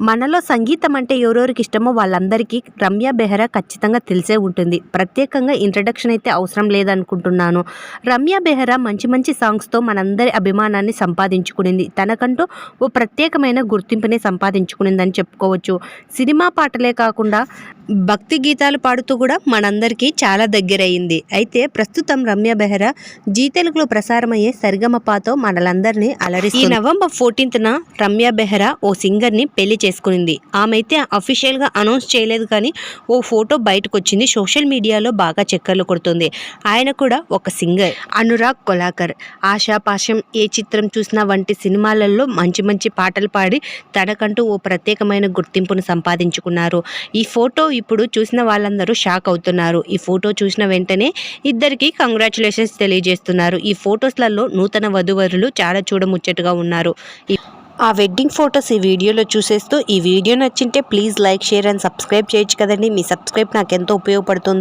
మనలో సంగీతం అంటే ఎవరెవరికి ఇష్టమో వాళ్ళందరికీ రమ్య బెహ్రా ఖచ్చితంగా తెలిసే ఉంటుంది. ప్రత్యేకంగా ఇంట్రడక్షన్ అయితే అవసరం లేదనుకుంటున్నాను. రమ్య బెహ్రా మంచి మంచి సాంగ్స్తో మనందరి అభిమానాన్ని సంపాదించుకునింది. తనకంటూ ఓ ప్రత్యేకమైన గుర్తింపుని సంపాదించుకునిందని చెప్పుకోవచ్చు. సినిమా పాటలే కాకుండా భక్తి గీతాలు పాడుతూ కూడా మనందరికీ చాలా దగ్గరయ్యింది అయితే ప్రస్తుతం రమ్య బెహ్రా జీ తెలుగులో ప్రసారమయ్యే సరిగమపాతో మనలందరినీ అలరి ఈ నవంబర్ ఫోర్టీన్త్న రమ్య బెహ్రా ఓ సింగర్ని పెళ్ళి చేసుకునింది. ఆమె అయితే అఫీషియల్గా అనౌన్స్ చేయలేదు కానీ ఓ ఫోటో బయటకు వచ్చింది సోషల్ మీడియాలో బాగా చక్కర్లు కొడుతుంది. ఆయన కూడా ఒక సింగర్. అనురాగ్ కొలాకర్. ఆశాపాశం ఏ చిత్రం చూసినా వంటి సినిమాలలో మంచి మంచి పాటలు పాడి తనకంటూ ఓ ప్రత్యేకమైన గుర్తింపును సంపాదించుకున్నారు. ఈ ఫోటో ఇప్పుడు చూసిన వాళ్ళందరూ షాక్ అవుతున్నారు. ఈ ఫోటో చూసిన వెంటనే ఇద్దరికి కంగ్రాచులేషన్స్ తెలియజేస్తున్నారు. ఈ ఫోటోస్లలో నూతన వధువరులు చాలా చూడముచ్చటగా ఉన్నారు. ఆ వెడ్డింగ్ ఫొటోస్ ఈ వీడియోలో చూసేస్తూ ఈ video నచ్చింటే please like share and subscribe చేయొచ్చు కదండి. మీ సబ్స్క్రైబ్ నాకు ఎంతో ఉపయోగపడుతుంది.